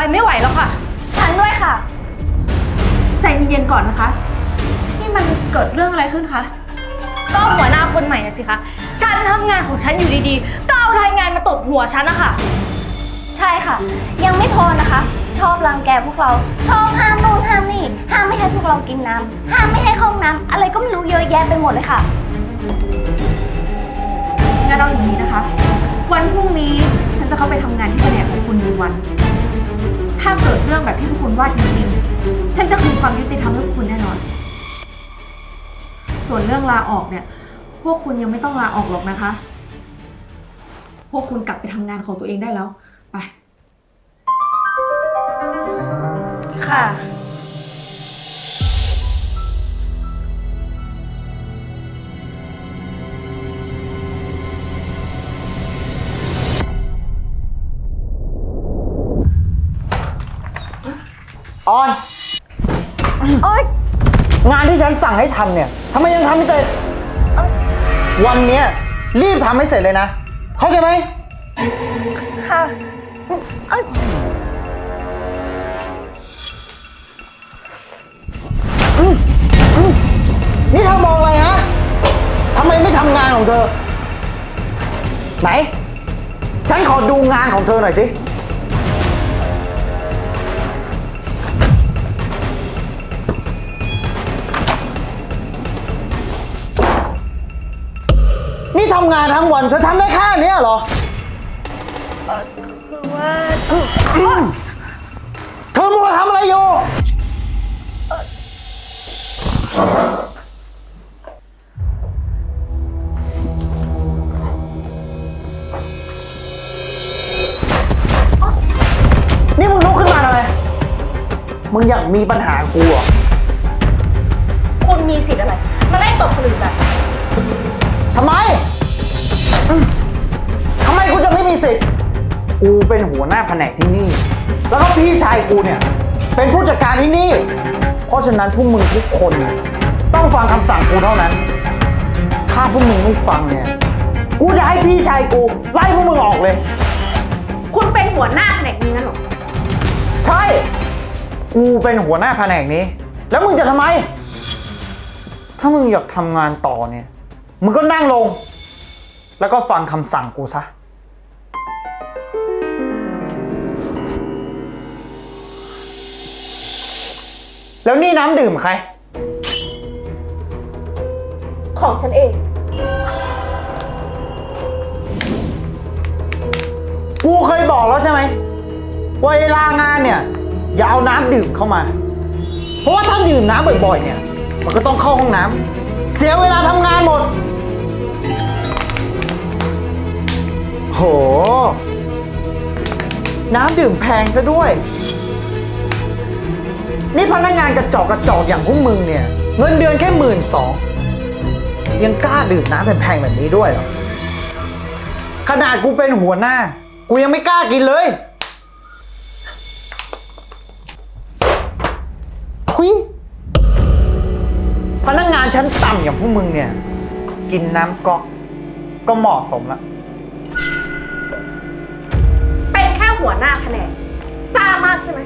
ไปไม่ไหวแล้วค่ะ ฉันด้วยค่ะ ใจเย็นๆก่อนนะคะ นี่มันเกิดเรื่องอะไรขึ้นคะ ก็หัวหน้าคนใหม่นะสิคะ ฉันทำงานของฉันอยู่ดีๆ ก็เอารายงานมาตบหัวฉันนะคะใช่ค่ะ ยังไม่พอนะคะ ชอบรังแกพวกเรา ชอบห้ามนู่นห้ามนี่ ห้ามไม่ให้พวกเรากินน้ำห้ามไม่ให้เข้าห้องน้ำอะไรก็ไม่รู้เยอะแยะไปหมดเลยค่ะ งั้นเอาอย่างนี้นะคะ วันพรุ่งนี้ฉันจะเข้าไปทำงานที่แผนกของคุณหนึ่งวัน ถ้าเกิดเรื่องแบบที่พวกคุณว่าจริงๆ ฉันจะคืนความยุติธรรมให้พวกคุณแน่นอน ส่วนเรื่องลาออกเนี่ย พวกคุณยังไม่ต้องลาออกหรอกนะคะ พวกคุณกลับไปทำงานของตัวเองได้แล้ว ไป ค่ะ ออน โอ๊ยงานที่ฉันสั่งให้ทำเนี่ยทำไมยังทำไม่เสร็จ วันเนี้ยรีบทำให้เสร็จเลยนะ เข้าใจไหม ค่ะเอ้ยนี่เธอมองอะไรฮะทำไมไม่ทำงานของเธอ ไหน ฉันขอดูงานของเธอหน่อยสิ ทำงานทั้งวันเธอทำได้แค่เนี้ยเหรอ เออคือว่าเธอมัวทำอะไรอยู่ นี่มึงลุกขึ้นมาทำไมมึงอยากมีปัญหากูเหรอ คุณมีสิทธิ์อะไร มาไล่ตบคนอื่นแบบทำไม กูเป็นหัวหน้าแผนกที่นี่ แล้วก็พี่ชายกูเนี่ย เป็นผู้จัดการที่นี่ เพราะฉะนั้นพวกมึงทุกคนน่ะต้องฟังคำสั่งกูเท่านั้น ถ้าพวกมึงไม่ฟังเนี่ย กูจะให้พี่ชายกูไล่พวกมึงออกเลย คุณเป็นหัวหน้าแผนกนี้งั้นเหรอ ใช่ กูเป็นหัวหน้าแผนกนี้ แล้วมึงจะทำไม ถ้ามึงอยากทำงานต่อเนี่ย มึงก็นั่งลง แล้วก็ฟังคำสั่งกูซะ แล้วนี่น้ำดื่มใคร ของฉันเอง กูเคยบอกแล้วใช่ไหมว่าเวลางานเนี่ย อย่าเอาน้ำดื่มเข้ามา เพราะว่าถ้าดื่มน้ำบ่อยๆเนี่ย มันก็ต้องเข้าห้องน้ำเสียเวลาทำงานหมด โห น้ำดื่มแพงซะด้วย นี่พนักงานกระจอกกระจอกอย่างพวกมึงเนี่ย เงินเดือนแค่หมื่นสองยังกล้าดื่มน้ำแพงๆแบบนี้ด้วยเหรอ ขนาดกูเป็นหัวหน้า กูยังไม่กล้ากินเลยทุยพนักงานชั้นต่ำอย่างพวกมึงเนี่ย กินน้ำก๊อกก็เหมาะสมละเป็นแค่หัวหน้าแผนกซ่ามากใช่ไหม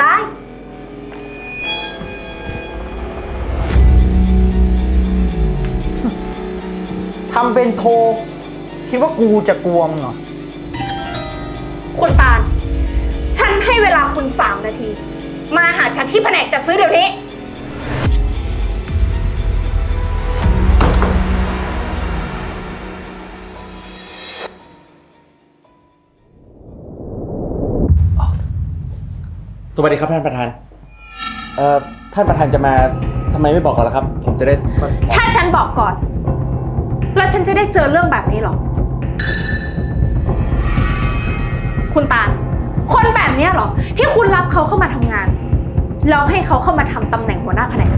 ได้ ทำเป็นโทร คิดว่ากูจะกลัวมึงเหรอ คุณตาลฉันให้เวลาคุณสามนาที มาหาฉันที่แผนกจัดซื้อเดี๋ยวนี้ สวัสดีครับท่านประธานเอ่อท่านประธานจะมาทำไมไม่บอกก่อนล่ะครับ ผมจะได้ถ้าฉันบอกก่อน แล้วฉันจะได้เจอเรื่องแบบนี้หรอ คุณตาลคนแบบเนี้ยเหรอ ที่คุณรับเขาเข้ามาทำงาน แล้วให้เขาเข้ามาทำตำแหน่งหัวหน้าแผนก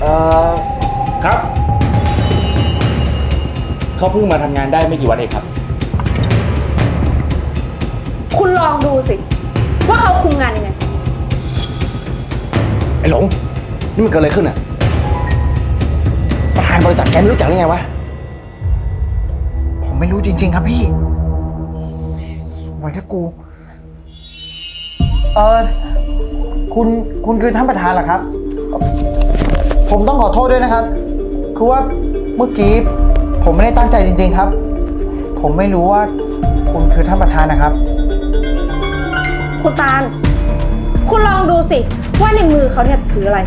เอ่อครับ เขาเพิ่งมาทำงานได้ไม่กี่วันเองครับ คุณลองดูสิ ว่าเขาคุมงานยังไง ไอ้หลง นี่มันเกิดอะไรขึ้นอะ ประธานบริษัทแกไม่รู้จักได้ไงวะ ผมไม่รู้จริง ๆ ครับพี่สวยถ้ากู เออคุณ คุณคือท่านประธานเหรอครับ ผมต้องขอโทษด้วยนะครับ คือว่าเมื่อกี้ผมไม่ได้ตั้งใจจริง ๆ ครับ ผมไม่รู้ว่าคุณคือท่านประธานนะครับ คุณตาล คุณลองดูสิ ว่าในมือเขาเนี่ยถืออะไร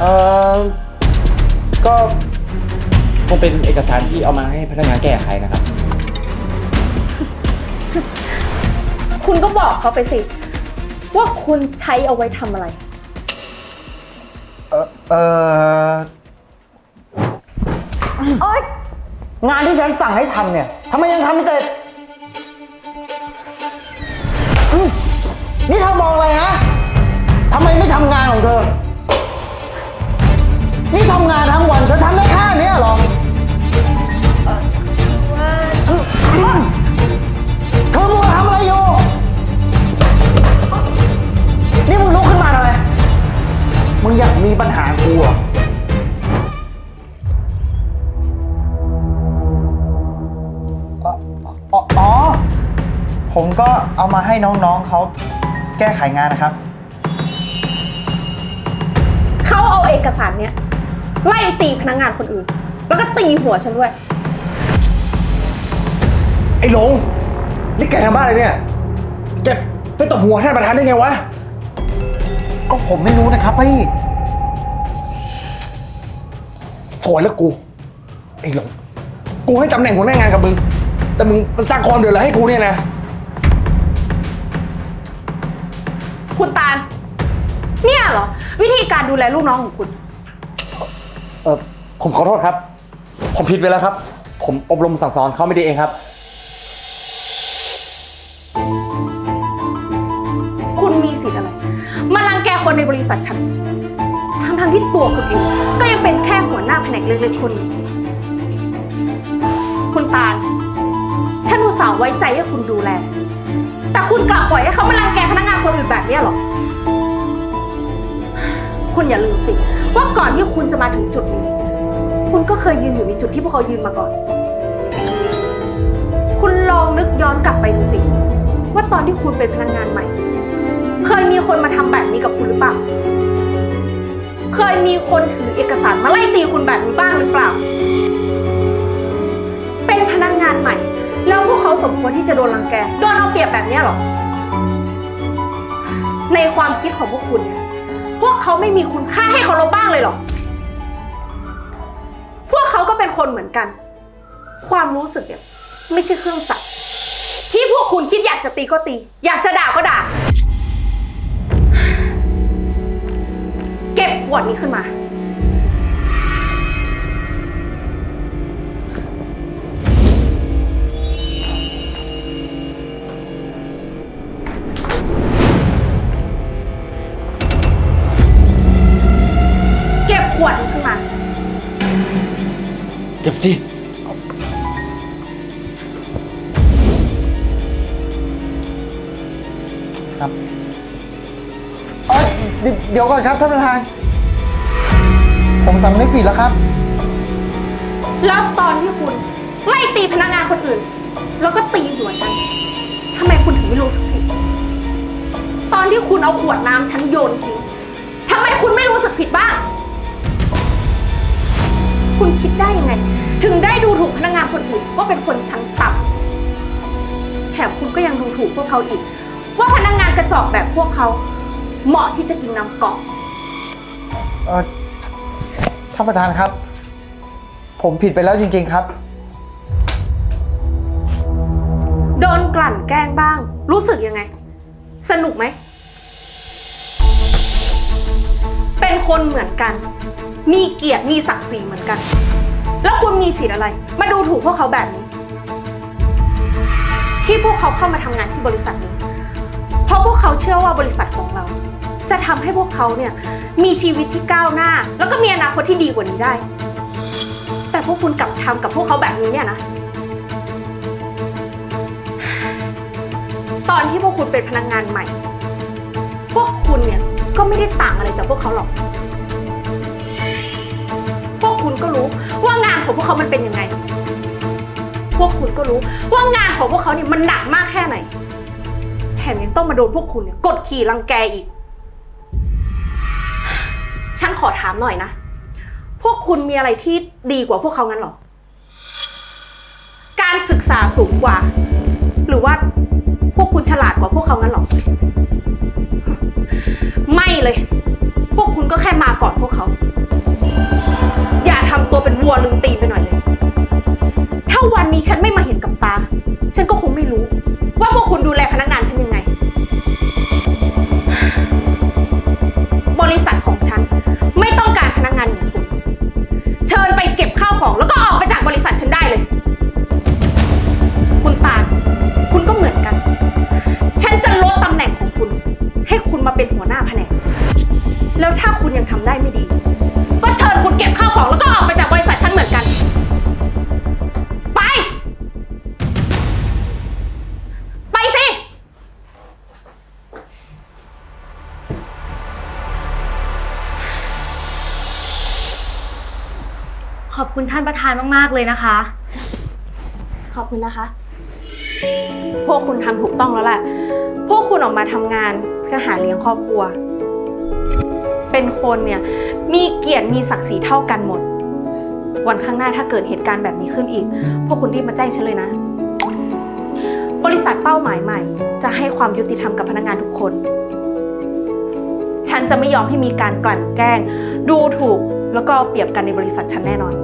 เออก็คงเป็นเอกสารที่เอามาให้พนักงานแก้ไขนะครับ คุณก็บอกเขาไปสิ ว่าคุณใช้เอาไว้ทำอะไร เออเออโอ๊ยงานที่ฉันสั่งให้ทำเนี่ยทำไมยังทำไม่เสร็จ อืมนี่เธอมองอะไรฮะทำไมไม่ทำงานของเธอ นี่ทำงานทั้งวันฉันทำได้ ให้น้องๆเขาแก้ไขงานนะครับ เขาเอาเอกสารเนี่ยไล่ตีพนักงานคนอื่น แล้วก็ตีหัวฉันด้วย ไอ้หลง นี่แกทำบ้าอะไรเนี่ย แกไปตบหัวท่านประธานได้ไงวะ ก็ผมไม่รู้นะครับพี่สวยแล้วกู ไอ้หลง กูให้ตำแหน่งหัวหน้างานกับมึง แต่มึงสร้างความเดือดร้อนให้กูเนี่ยนะ คุณตาล เนี่ยเหรอ วิธีการดูแลลูกน้องของคุณ เออผมขอโทษครับ ผมผิดไปแล้วครับ ผมอบรมสั่งสอนเขาไม่ดีเองครับ คุณมีสิทธิ์อะไร มารังแกคนในบริษัทฉัน ทั้งทงๆที่ตัวคุณเองก็ยังเป็นแค่หัวหน้าแผนกเล็กๆคนหนึ่งคุณตาล ฉันอุตส่าห์ไว้ใจให้คุณดูแล แต่คุณกลับปล่อยให้เขามารังแกพนักงานคนอื่นแบบเนี้ยเหรอ คุณอย่าลืมสิ ว่าก่อนที่คุณจะมาถึงจุดนี้ คุณก็เคยยืนอยู่ในจุดที่พวกเขายืนมาก่อน คุณลองนึกย้อนกลับไปดูสิ ว่าตอนที่คุณเป็นพนักงานใหม่ เคยมีคนมาทำแบบนี้กับคุณหรือเปล่า เคยมีคนถือเอกสารมาไล่ตีคุณแบบนี้บ้างหรือเปล่า เป็นพนักงานใหม่ แล้วพวกเขาสมควรที่จะโดนรังแก โดนเอาเปรียบแบบเนี้ยหรอ ในความคิดของพวกคุณเนี่ยพวกเขาไม่มีคุณค่าให้เขาเราบ้างเลยเหรอ พวกเขาก็เป็นคนเหมือนกัน ความรู้สึกเนี่ยไม่ใช่เครื่องจักรที่พวกคุณคิดอยากจะตีก็ตี อยากจะด่าก็ด่า เก็บขวดนี้ขึ้นมา เก็บสิ ครับเอ้ยเดี๋ยวเดี๋ยวก่อนครับท่านประธาน ผมสำนึกผิดแล้วครับ แล้วตอนที่คุณไล่ตีพนักงานคนอื่น แล้วก็ตีหัวฉันทำไมคุณถึงไม่รู้สึกผิด ตอนที่คุณเอาขวดน้ำฉันโยนทิ้งทำไมคุณไม่รู้สึกผิดบ้าง คุณคิดได้ยังไง ถึงได้ดูถูกพนักงานคนอื่นว่าเป็นคนชั้นต่ำแถมคุณก็ยังดูถูกพวกเขาอีก ว่าพนักงานกระจอกแบบพวกเขา เหมาะที่จะกินน้ำกอกเออท่านประธานครับ ผมผิดไปแล้วจริง ๆครับ โดนกลั่นแกล้งบ้าง รู้สึกยังไง สนุกไหม เป็นคนเหมือนกัน มีเกียรติมีศักดิ์ศรีเหมือนกัน แล้วคุณมีสิทธิ์อะไร มาดูถูกพวกเขาแบบนี้ ที่พวกเขาเข้ามาทำงานที่บริษัทนี้ เพราะพวกเขาเชื่อว่าบริษัทของเรา จะทำให้พวกเขาเนี่ยมีชีวิตที่ก้าวหน้า แล้วก็มีอนาคตที่ดีกว่านี้ได้ แต่พวกคุณกลับทำกับพวกเขาแบบนี้เนี่ยนะ ตอนที่พวกคุณเป็นพนักงานใหม่ พวกคุณเนี่ยก็ไม่ได้ต่างอะไรจากพวกเขาหรอก คุณก็รู้ ว่างานของพวกเขามันเป็นยังไง พวกคุณก็รู้ ว่างานของพวกเขาเนี่ยมันหนักมากแค่ไหน แถมยังต้องมาโดนพวกคุณเนี่ยกดขี่รังแกอีก ฉันขอถามหน่อยนะ พวกคุณมีอะไรที่ดีกว่าพวกเขางั้นหรอ การศึกษาสูงกว่า หรือว่าพวกคุณฉลาดกว่าพวกเขางั้นหรอ ไม่เลย พวกคุณก็แค่มาก่อนพวกเขา เป็นวัวลืมตีนไปหน่อยเลย ถ้าวันนี้ฉันไม่มาเห็นกับตา ฉันก็คงไม่รู้ ว่าพวกคุณดูแลพนักงานฉันยังไง บริษัทของฉัน ไม่ต้องการพนักงานอย่างคุณ เชิญไปเก็บข้าวของแล้วก็ออกไปจากบริษัทฉันได้เลย คุณตาลคุณก็เหมือนกัน ฉันจะลดตำแหน่งของคุณ ให้คุณมาเป็นหัวหน้าแผนก แล้วถ้าคุณยังทำได้ไม่ดี ประธานมากๆเลยนะคะ ขอบคุณนะคะ พวกคุณทำถูกต้องแล้วแหละ พวกคุณออกมาทำงานเพื่อหาเลี้ยงครอบครัว เป็นคนเนี่ยมีเกียรติมีศักดิ์ศรีเท่ากันหมด วันข้างหน้าถ้าเกิดเหตุการณ์แบบนี้ขึ้นอีก พวกคุณรีบมาแจ้งฉันเลยนะ บริษัทเป้าหมายใหม่ จะให้ความยุติธรรมกับพนักงานทุกคน ฉันจะไม่ยอมให้มีการกลั่นแกล้ง ดูถูกแล้วก็เอาเปรียบกันในบริษัทฉันแน่นอน